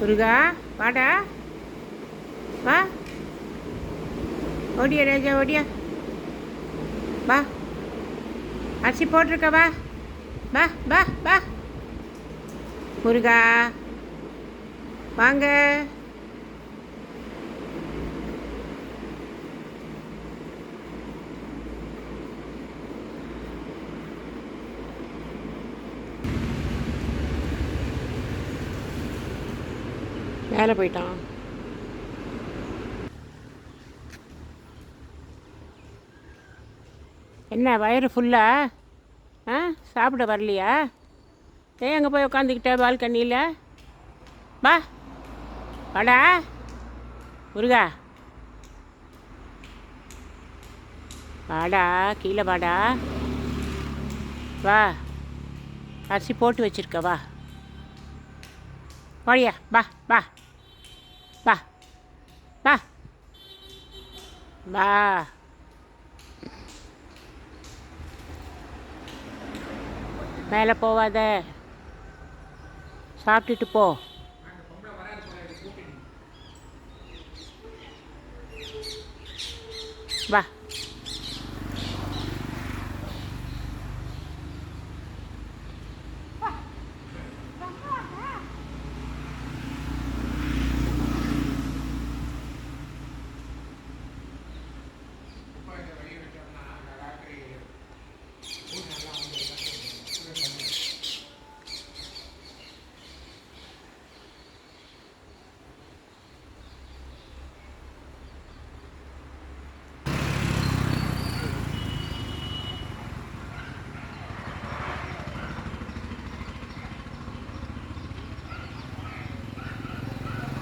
முருகா வாடா. வா. ஓடியா ராஜா ஓடியா. வா. அரிசி போட்டிருக்க வா. வா வா வா. முருகா. வாங்க. மேலே போயிட்டான். என்ன வயிறு ஃபுல்லா ஆ? சாப்பிட வரலையா? ஏன் அங்கே போய் உட்காந்துக்கிட்ட பால்கனியில்? வா. வாடா. முருகா. வாடா கீழே வாடா. வா. அரிசி போட்டு வச்சிருக்க வா. வாடியா வா வா. வா வா வா மேலே போவாத. சாப்பிட்டுட்டு போ. வா.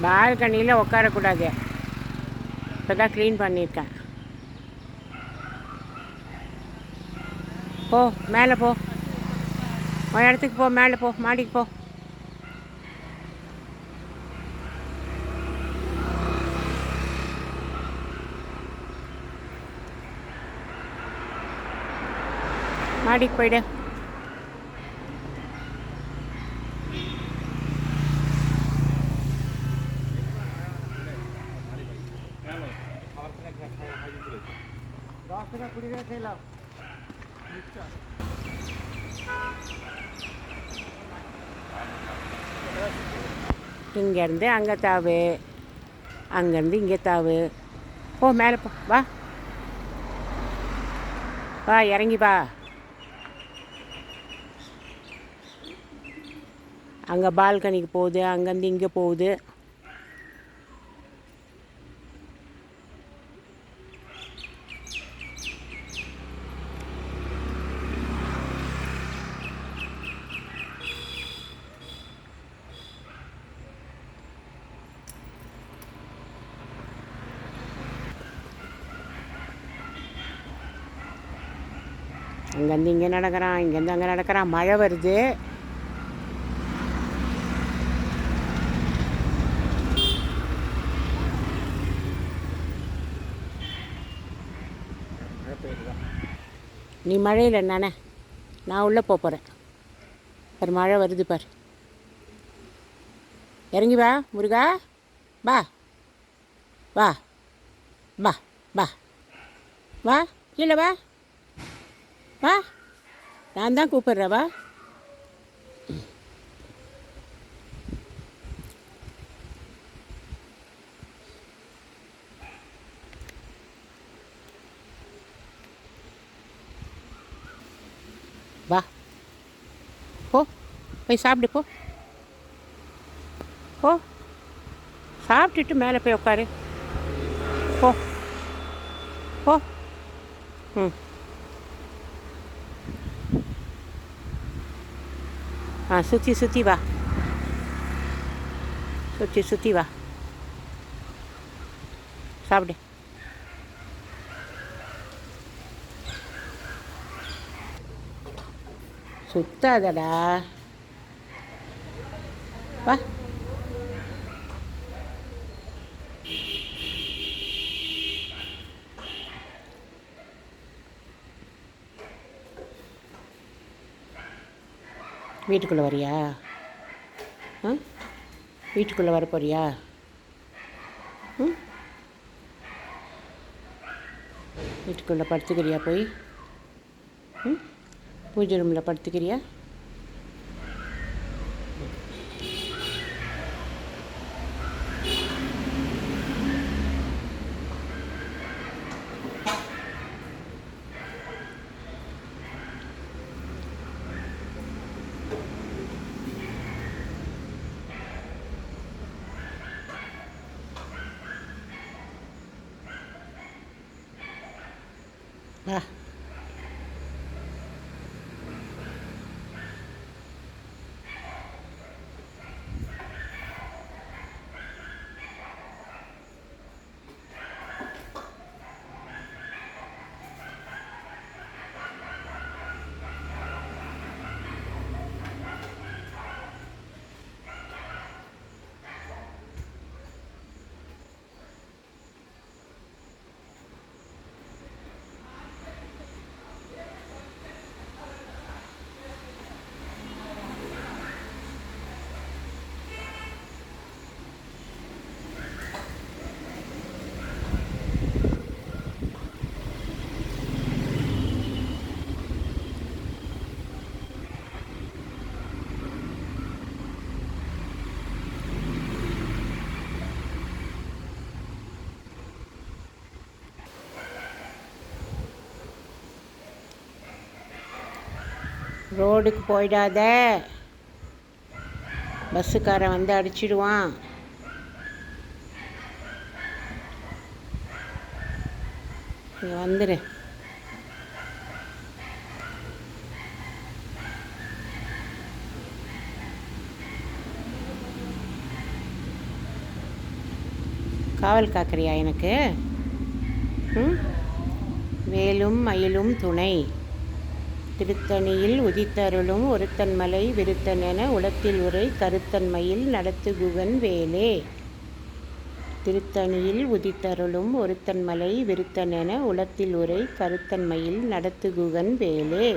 பால்கனியில் உட்காரக்கூடாது இப்போ தான் க்ளீன் பண்ணியிருக்கேன் போ மேலே போ. ஒரு இடத்துக்கு போ மேலே போ மாடிக்கு போ. மாடிக்கு போயிடு. இங்கேருந்து அங்கே தாவு. அங்கேருந்து இங்கே தாவு. போ மேலே போ. வா. வா இறங்கி வா. அங்கே பால்கனிக்கு போகுது அங்கேருந்து இங்கே போகுது. அங்கேருந்து இங்கே நடக்கிறான் இங்கேருந்து அங்கே நடக்கிறான். மழை வருது. நீ மழையில் நானே நான் உள்ளே போக போகிறேன் பார் மழை வருது பார். இறங்கி வா முருகா. வா. வா. வா வா. வா கீழே வா. வா. நான் தான் கூப்பிட்றேன் வா வா. போ. போய் சாப்பிடு போ. போ. சாப்பிட்டுட்டு மேலே போய் உட்காரு. போ. போ. ம். ஆ சுற்றி சுற்றி வா. சுற்றி சுற்றி வா. சாப்பிடு. சுத்தாதடா. வா. வீட்டுக்குள்ளே வரியா? ஆ? வீட்டுக்குள்ளே வர போறியா ம் வீட்டுக்குள்ளே படுத்துக்கிறியா போய்? ம் பூஜை ரூமில் படுத்துக்கிறியா? வா ரோடுக்கு போயிடாத. பஸ்ஸுக்காரன் வந்து அடிச்சிடுவான். இங்கே வந்துடு காவல் காக்கிறியா எனக்கு? ம்? வேலும் மயிலும் துணை. திருத்தணியில் உதித்தருளும் ஒருத்தன்மலை விருத்தனென உளத்தில் உரை கருத்தன்மையில் நடத்துகுவன் வேலே. திருத்தணியில் உதித்தருளும் ஒருத்தன்மலை விருத்தனென உளத்தில் உரை கருத்தன்மையில் நடத்துகுவன் வேலே.